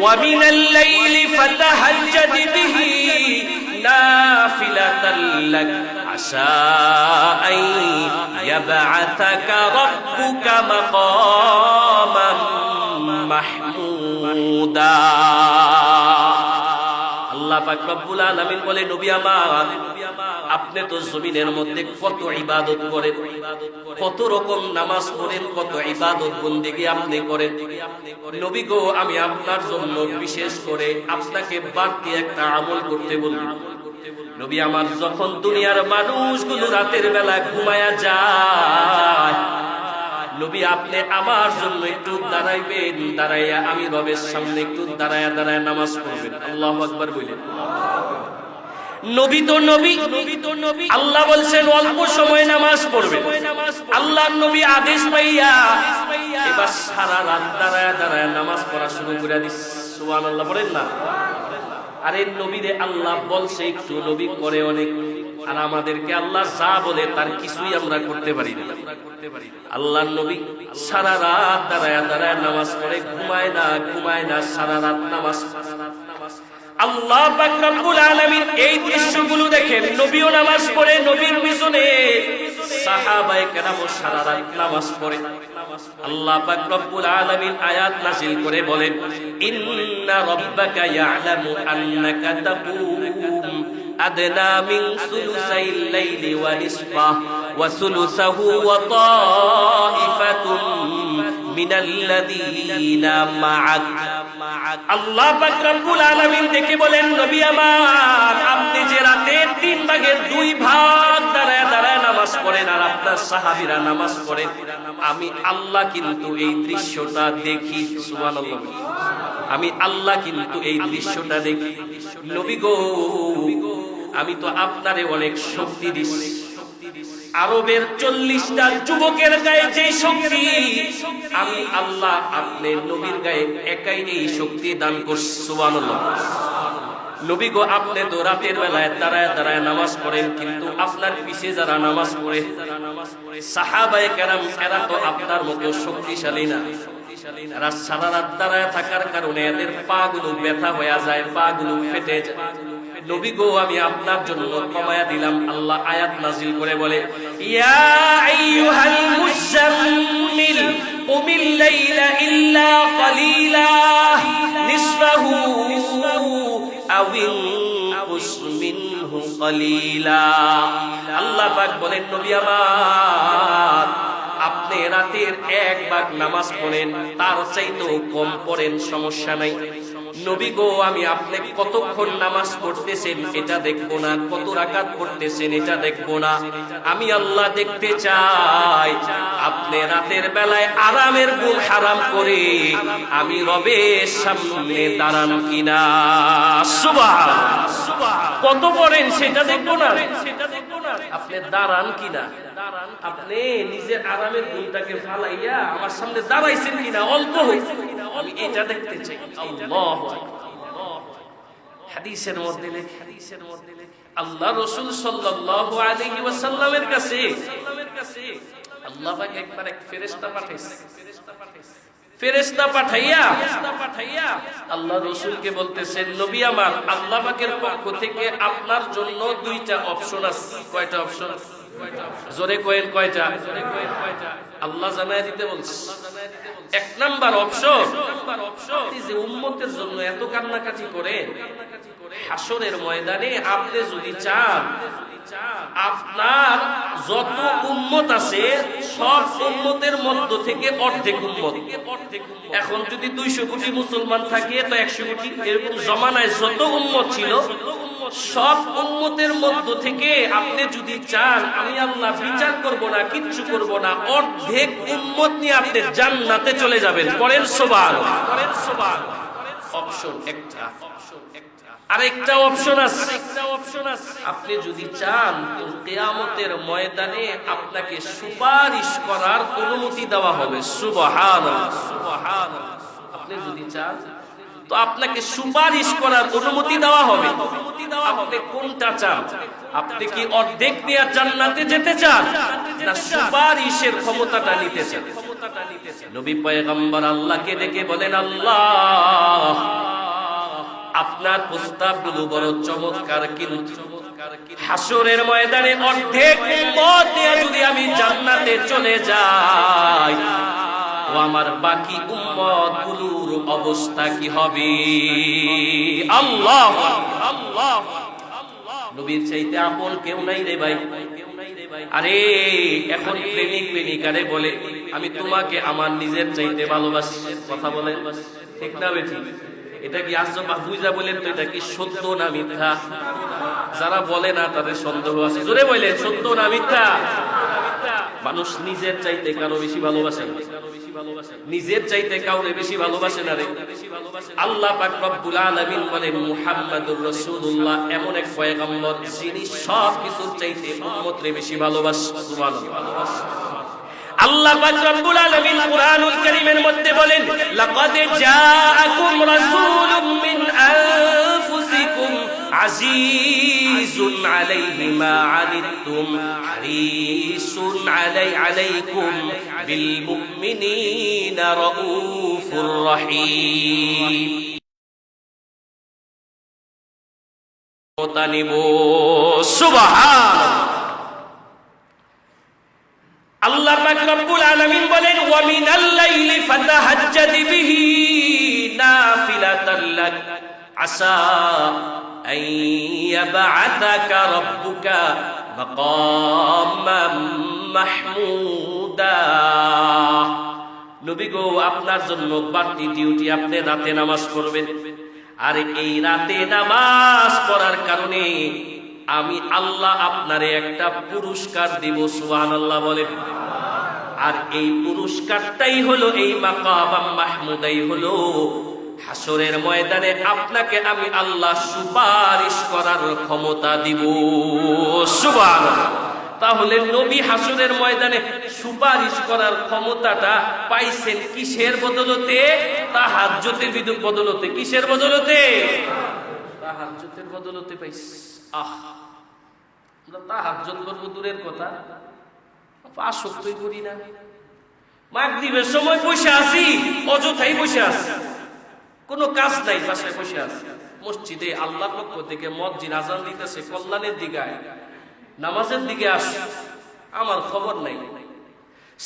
ومن الليل فتهجد به نافلة لك. عسى أن يبعثك ربك مقاما محمودا. আল্লাহ পাক রব্বুল আলামিন বলে, নবী আমার, আপনি তো জমিনের মধ্যে কত ইবাদত করেন, কত রকম নামাজ পড়েন, কত ইবাদত বন্দেগি আপনি করেন। নবী গো, আমি আপনার জন্য বিশেষ করে আপনাকে বাড়তি একটা আমল করতে বলি। নবী আমার, যখন দুনিয়ার মানুষগুলো রাতের বেলা ঘুমায়া যায় নবী, আপনি আমার জন্য একটু দাঁড়াইবেন, দাঁড়াইয়া আমি রবের সামনে একটু দাঁড়ায়া দাঁড়ায় নামাজ পড়বেন। আল্লাহ আকবার বললেন নবী আদেশ দাঁড়ায় নামাজ পড়া শুরু আরে নবীরে আল্লাহ বলছে, একটু নবী করে অনেক। আর আমাদেরকে আল্লাহ যা বলে তার কিছুই আমরা করতে পারি না। আল্লাহ নবী সারা রাত দাঁড়ায় দাঁড়ায় নামাজ পড়ে, ঘুমায় না ঘুমায় না সারা রাত নামাজ আল্লাহ রব্বুল আলামিন এই দৃশ্যগুলো দেখেন, নবীও নামাজ পড়ে, নবীর পিছনে সাহাবায়ে কেরাম সারা রাত নামাজ পড়ে। আল্লাহ পাক রব্বুল আলামিন আয়াত নাযিল করে বলেন, ইন্না রাব্বাকা ইয়ালামু আন্নাকা তাকুম। সুলুসাইল লাইলি ওয়া নিসফাহ ওয়া সুলুসাহু ওয়া তাইফাতুম মিনাল্লাযীনা মা'আক আল্লাহ পাক বলেন, নবী আমার, আপনি যে রাতে তিন ভাগের দুই ভাগ দাঁড়ায় দাঁড়ায় নামাজ পড়েন আর আপনার সাহাবীরা নামাজ পড়েন, আমি আল্লাহ কিন্তু এই দৃশ্যটা দেখি। সুবহানাল্লাহ। আমি আল্লাহ কিন্তু এই দৃশ্যটা দেখি। নবী গো আমি তো আপনারে অনেক শক্তি দিচ্ছি আরবের চল্লিশটা যুবকের গায়ে যে শক্তি, আমি আল্লাহ আপনি নবীর গায়ে একাই এই শক্তি দান করছি নবী গো, আপনি তো রাতের বেলায় দাঁড়ায় নামাজ পড়েন, কিন্তু আপনার পিছে যারা নামাজ পড়ে আপনার মতো শক্তিশালী না। রাত থাকার কারণে এদের পা গুলো ব্যথা হয়ে যায়, পা গুলো ফেটে যায়। নবী গো, আমি আপনার জন্য কমায়া দিলাম। আল্লাহ আয়াত নাজিল করে বলে, ইয়া আল্লাহ বলেন, নবী আমার, আপনি রাতের এক ভাগ নামাজ পড়েন, তার চাইতেও কম পড়েন, সমস্যা নাই। নবী গো, আমি আপনি কতক্ষণ নামাজ পড়তেছেন এটা দেখব না, কত রাকাত পড়তেছেন এটা দেখব না। আমি আল্লাহ দেখতে চাই, আপনি রাতের বেলায় আরামের গুণ হারাম করে আমি রবের সামনে দাঁড়ান কিনা। সুবাহ কত পড়েন সেটা দেখব না। সেটা দেখব না আপনি দাঁড়ান কিনা। আপনি নিজের আরামের গুণটাকে ফালাইয়া আমার সামনে দাঁড়াইছেন কিনা, অল্প হয়েছে আমি এটা দেখতে চাই। আল্লাহ হাদিসের মধ্যে হাদিসের মধ্যে আল্লাহ রসুল সাল্লাল্লাহু আলাইহি ওয়াসাল্লামের কাছে, আল্লাহ পাক একবার এক ফেরেশতা ফেরেশতা পাঠাইয়া, আল্লাহ রসুলকে বলতেছেন নবী আমার, আল্লাহ পাকের পক্ষ থেকে আপনার জন্য দুইটা অপশন আছে। কয়টা অপশন? জোরে কোয়েন কয়টা? আল্লাহ জানায় দিতে বলছে। এক নাম্বার অপশন। যে উম্মতের জন্য এত কান্নাকাটি করেন হাসরের ময়দানে আপনি যদি চান আপনার যত উম্মত আছে সব উম্মতের মধ্য থেকে অর্ধেক উম্মত। এখন যদি দুইশো কোটি মুসলমান থাকে তো একশো কোটি এরকম জমানায় যত উম্মত ছিল সব উম্মতের মধ্য থেকে আপনি যদি চান, আমি আল্লাহ বিচার করব না, কিচ্ছু করব না, অর্ধেক উন্মত নিয়ে আপনি জান্নাতে চলে যাবেন। পরের সোবাল করেন সোবাল অপশন একটা। আরেকটা অপশন আছে। একটা অপশন আছে আপনি যদি চান ময়দানে আপনাকে সুপারিশ করার অনুমতি দেওয়া হবে। আপনি যদি চান তো আপনাকে সুপারিশ করার অনুমতি দেওয়া হবে। আপনি কোনটা চান? আপনি কি অর্ধেক জান্নাতে যেতে চান, না সুপারিশের ক্ষমতাটা নিতে চান? নবী পয়গম্বর আল্লাহকে বলেন, আল্লাহ, আপনার প্রস্তাবগুলো বড় চমৎকার কিন্তু হাসরের ময়দানে অর্ধেক যদি আমি জান্নাতে চলে যাই আমার বাকি উম্মতগুলোর অবস্থা কি হবে? আল্লাহ আল্লাহ নবীর চাইতে আপন কেউ নাই রে ভাই। আরে, এখন প্রেমিক প্রেমিকারে বলে, আমি তোমাকে আমার নিজের চাইতে ভালোবাসি। কথা বলে, ঠিক না বেঠি? এটা কি আশ্চর্য বুঝা বলেন তো, এটা কি সত্য না মিথ্যা? যারা বলে না, তাদের সন্দেহ আছে। জোরে বলেন, সত্য না মিথ্যা? মানুষ নিজের চাইতে কারও বেশি ভালোবাসে। নিজের চাইতে কাউরে বেশি ভালোবাসে না রে। আল্লাহ পাক রব্বুল আলামিন বলেন, মুহাম্মাদুর রাসূলুল্লাহ। এমন এক পয়গম্বর যিনি সব কিছুর চাইতে উম্মতরে বেশি ভালোবাসেন সুবহানাল্লাহ। আল্লাহ পাক রব্বুল আলামিন কুরআনুল কারীমের মধ্যে বলেন, লাকাদ জাআকুম রাসূলুম মিন আনফুসিকুম আজিজুন আলাইহি মা আনিতুম, হারিসুন আলাই, আলাইকুম বিল মুমিনিনা রাউফুর রহিম। তানিব সুবহান আল্লাহ পাক রব্বুল আলামিন বলেন, ওয়া মিনাল লাইলি ফাতাহাজ্জাদ বিহি নাফিলাতান লাক, আসা আন ইয়াবআথাকা রাব্বুকা মাকামান মাহমুদা নবী গো, আপনার জন্য বাড়তি ডিউটি আপনি রাতে নামাজ পড়বেন। আর এই রাতে নামাজ পড়ার কারণে আমি আল্লাহ আপনারে একটা পুরস্কার দিব সুবহান আল্লাহ বলেন। আর এই পুরস্কারটাই হলো এই মাকাবাম মাহমুদাই হলো হাসরের ময়দানে আপনাকে আমি আল্লাহ সুপারিশ করার ক্ষমতা দিব। সুবহান তাহলে নবী হাসরের ময়দানে সুপারিশ করার ক্ষমতাটা পাইছেন কিসের বদলতে? তাহাজ্জতের বিদ্যুৎ বদলতে। কিসের বদলতে? তাহাজ্জতের বদলতে পাইছে আহ, আমরা তাহাজ্জত করব দূরের কথা। আসক্তই করি না। মাগরিবের সময় বসে আছি, অযথাই বসে আছি। কোনো কাজ নাই, বাসায় বসে আছি। মসজিদে আল্লাহর পক্ষ থেকে মসজিদ আজান দিতেছে, কল্যাণের দিকে নামাজের দিকে আস, আমার খবর নাই।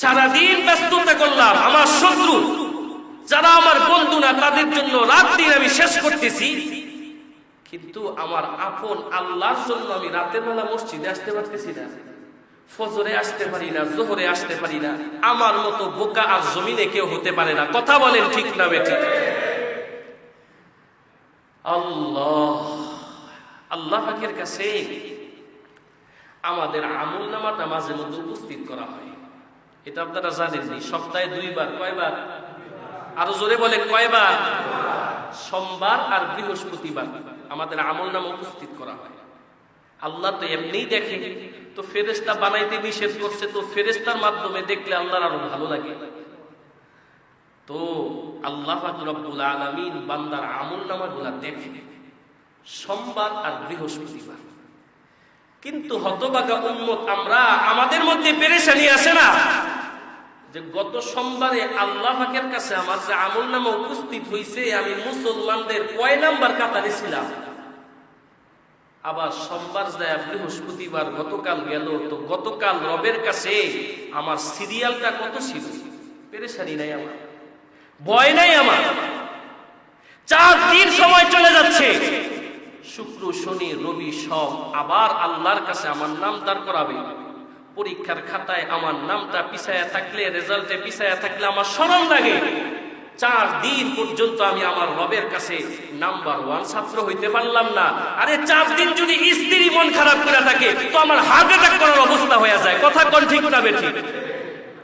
সারাদিন ব্যস্ততা করলাম, আমার শত্রু, যারা আমার বন্ধু না, তাদের জন্য রাত দিন আমি শেষ করতেছি। কিন্তু আমার আপন আল্লাহর জন্য আমি রাতের বেলা মসজিদে আসতে পারতেছি না। ফজরে আসতে পারি না, জোহরে আসতে পারি না। আমার মতো বোকা আর জমিনে কেউ হতে পারে না। কথা বলেন ঠিক না বেঠিক। আল্লাহ আল্লাহ পাকের কাছে আমাদের আমল নামাটা মাঝে মধ্যে উপস্থিত করা হয়। এটা আপনারা জানেননি, সপ্তাহে দুইবার, কয়বার? আরও জোরে বলে কয়বার? সোমবার আর বৃহস্পতিবার আমাদের আমল নামা উপস্থিত করা হয়। আল্লাহ তো এমনিই দেখে, তো ফেরেস্তা বানাইতে নিষেধ করছে, তো ফেরেস্তার মাধ্যমে দেখলে আল্লাহর আরও ভালো লাগে। তো আল্লাহ রব্বুল আলমিন বান্দার আমল নামাগুলা দেখে সোমবার আর বৃহস্পতিবার। কিন্তু হতবাগা উন্মত আমরা আমাদের মধ্যে পেরেশানি আছে না? যে গত সোমবারে আল্লাহ কাছে আমার যে আমল নামা উপস্থিত হয়েছে আমি মুসলমানদের কয় নাম্বার কাতারে ছিলাম? আবার সোমবার যায় বৃহস্পতিবার গতকাল গেল, তো গতকাল রবের কাছে আমার সিরিয়ালটা কত ছিল? পেরেশানি নাই আমার। ভয় নাই আমার। চার দিন সময় চলে যাচ্ছে। শুক্র, শনি, রবি সব আবার আল্লাহর কাছে আমার নাম দাঁড় করাবে। পরীক্ষার খাতায় আমার নামটা পিছায়া থাকলে, রেজাল্টে পিছায়া থাকলে আমার স্মরণ লাগে। চার দিন পর্যন্ত আমি আমার রবের কাছে নাম্বার ওয়ান ছাত্র হইতে পারলাম না। আরে চার দিন যদি স্ত্রী মন খারাপ করে থাকে, তো আমার হার্ট অ্যাটাক করার অবস্থা হয়ে যায়। কথা কোন ঠিক না বেঠিক।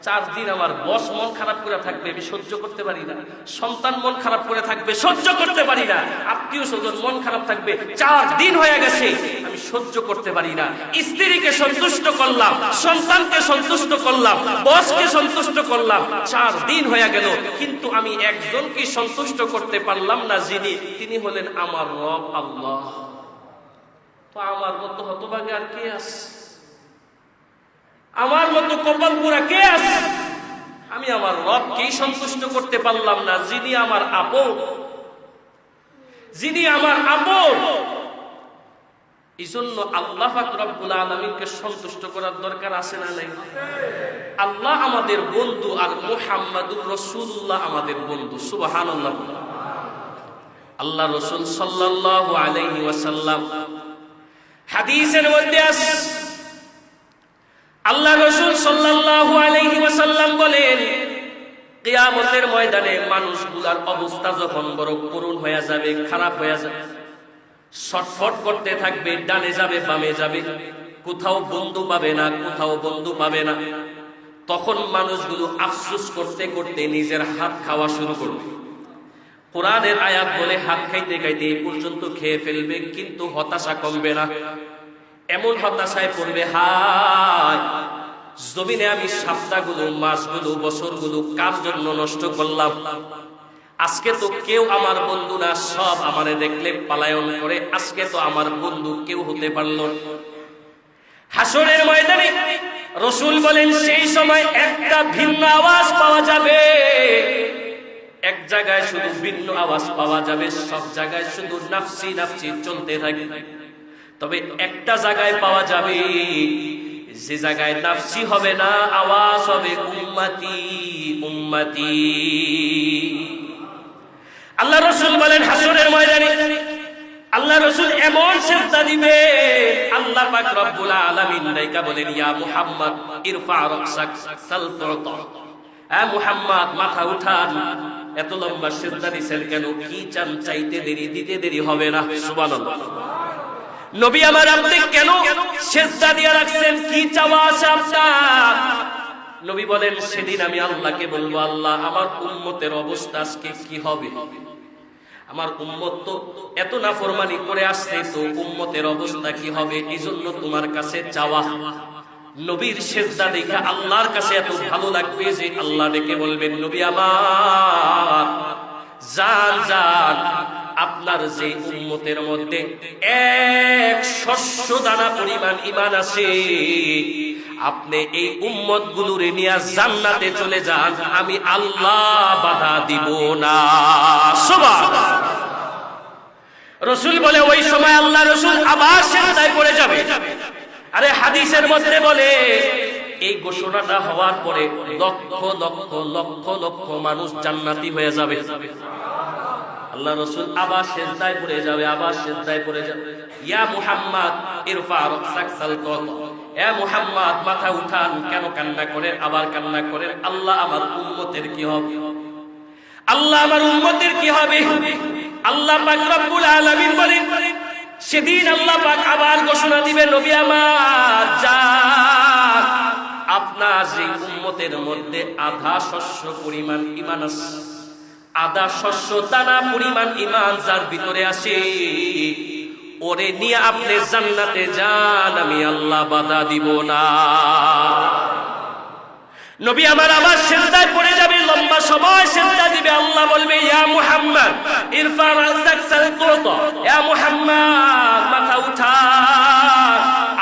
চার দিন আমার বস মন খারাপ করে থাকবে, আমি সহ্য করতে পারি না। সন্তান মন খারাপ করে থাকবে, সহ্য করতে পারি না। আত্মীয় স্বজন মন খারাপ থাকবে, চার দিন হয়ে গেছে, আমি সহ্য করতে পারি না। স্ত্রীকে সন্তুষ্ট করলাম, সন্তানকে সন্তুষ্ট করলাম, বসকে সন্তুষ্ট করলাম, চার দিন হয়ে গেল, কিন্তু আমি একজনকে সন্তুষ্ট করতে পারলাম না যিনি, তিনি হলেন আমার রব আল্লাহ। তো আমার মতো হতভাগে আর কে আছে? আমার মতো কপাল পুরা কে আছে? আমি আমার রবকেই সন্তুষ্ট করতে পারলাম না, যিনি আমার আপন। যিনি আমার আপন। এই জন্য আল্লাহ রব্বুল আলমিনকে সন্তুষ্ট করার দরকার আছে না নাই? আল্লাহ আমাদের বন্ধু আর মুহাম্মাদুর রসুল্লাহ আমাদের বন্ধু সুবাহান আল্লাহ রসুল সাল্লাল্লাহু আলাইহি ওয়াসাল্লাম হাদিসের মধ্যে আছে আল্লাহ রসুল সাল্লাল্লাহু আলাইহি ওয়াসাল্লাম বলেন, কিয়ামতের ময়দানে মানুষগুলার অবস্থা যখন বড় করুণ হয়ে যাবে, খারাপ হয়ে যাবে, ছটফট করতে থাকবে, ডানে যাবে, বামে যাবে, কোথাও বন্ধু পাবে না, কোথাও বন্ধু পাবে না, তখন মানুষগুলো আফসুস করতে করতে নিজের হাত খাওয়া শুরু করবে। কোরআনের আয়াত বলে হাত খাইতে খাইতে এই পর্যন্ত খেয়ে ফেলবে, কিন্তু হতাশা কমবে না। এমন হতাশায় পড়বে, হায়। জমিনে আমি সপ্তাহগুলো মাসগুলো বছরগুলো কার জন্য নষ্ট করলাম? আজকে তো কেউ আমার বন্ধু না, সব আমারে দেখলে পালায়ন করে, আজকে তো আমার বন্ধু কেউ হতে পারল। হাসরের ময়দানে রসুল বলেন, সেই সময় একটা ভিন্ন আওয়াজ পাওয়া যাবে। এক জায়গায় শুধু ভিন্ন আওয়াজ পাওয়া যাবে, সব জায়গায় শুধু নাফসি নাফসি চলতে থাকবে। তবে একটা জায়গায় পাওয়া যাবে। যে জায়গায় নাফসি হবে না, আওয়াজ হবে উম্মতি উম্মতি। আল্লাহ রসুল বলেন, হাসরের ময়দানে আল্লাহ রসুল এমন সেজদা দিবে, আল্লাহ পাক রব্বুল আলামিন নাইকা বলেন, ইয়া মুহাম্মদ, ইরফা রাকসাক, সাল তুতা এ মুহাম্মদ, মাথা উঠান। এত লম্বা সেজদা দিছেন কেন? কি চান, চাইতে দেরি, দিতে দেরি হবে না? সুবহানাল্লাহ। নবী আমার আপনি কেন সেজদা দিয়ে রাখছেন? কি চাওয়া আছে আপনার? নবী বলেন, সেদিন আমি আল্লাহকে বলব, আল্লাহ, আমার উম্মতের অবস্থা আজকে কি হবে? আমার উম্মত তো এত না নাফরমানি করে আসছে, তো উম্মতের অবস্থা কি হবে? এই জন্য তোমার কাছে চাওয়া নবীর সেজদা দেখে আল্লাহর কাছে এত ভালো লাগবে যে আল্লাহ ডেকে বলবেন, নবী আমার, যান যান আপনার যে উম্মতের মধ্যে এক শস্য দানা পরিমাণ ইমান আছে, আপনি এই উম্মত গুলোরে নিয়ে জান্নাতে চলে যান, আমি আল্লাহ বাধা দিব না। রসুল বলে, ওই সময় আল্লাহ রসুল আবার সেজদায় পড়ে যাবে। আরে হাদিসের মধ্যে বলে, এই ঘোষণাটা হওয়ার পরে লক্ষ লক্ষ লক্ষ লক্ষ মানুষ জান্নাতি হয়ে যাবে। আল্লাহ রসুল আবার সেজদায় পড়ে যাবে, আবার সেজদায় পড়ে যাবে। ইয়া মুহাম্মদ, ইরফা এ মুহাম্মদ, মাথা উঠান, কেন কান্না করেন, আবার কান্না করেন? আল্লাহ আমার উম্মতের কি হবে? আল্লাহ আমার উম্মতের কি হবে? আল্লাহ বলেন, সেদিন আল্লাহ আবার ঘোষণা দিবে, নবী আমার যান আপনার যে উম্মতের মধ্যে আধা শস্য পরিমাণ ইমান আছে। আদা শস্য, দানা পরিমাণ ইমান যার ভিতরে আসে, ওরে নিয়ে আপনি জান্নাতে যান, আমি আল্লাহ বাধা দিব না। নবী আমার আবার সেজদায় পড়ে যাবে, লম্বা সময় সেজদা দিবে, আল্লাহ বলবে, ইয়া মুহাম্মদ, ইরফা রাসাক সালতুত ইয়া মুহাম্মদ, মাথা উঠা।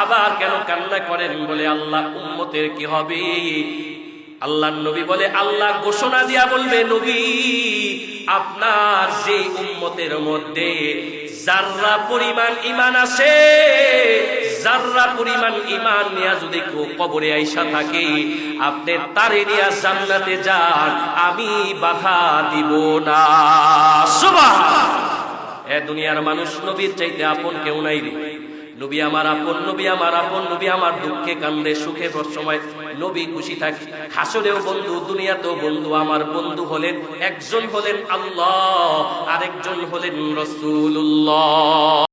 আবার কেন কান্না করেন বলে আল্লাহ, উম্মতের কি হবে? আল্লাহ নবী বলে, আল্লাহ ঘোষণা দিয়া বলবে, নবী, আপনার যে উম্মতের মধ্যে জাররা পরিমাণ ইমান আছে জাররা পরিমাণ ইমান নিয়া যদি কেউ কবরে আইসা থাকে, আপনি তারে নিয়া জান্নাতে যান, আমি বাধা দিব না। সুবাহ এ দুনিয়ার মানুষ নবীর চাইতে আপন কেউ নাই রে। নবী আমার আপন, নবী আমার আপন, নবী আমার দুঃখে কান্দে, সুখে সময় নবী খুশি থাকি। হাসরেও বন্ধু, দুনিয়াতেও বন্ধু, আমার বন্ধু হলেন, একজন হলেন আল্লাহ, আরেকজন হলেন রসুল্লাহ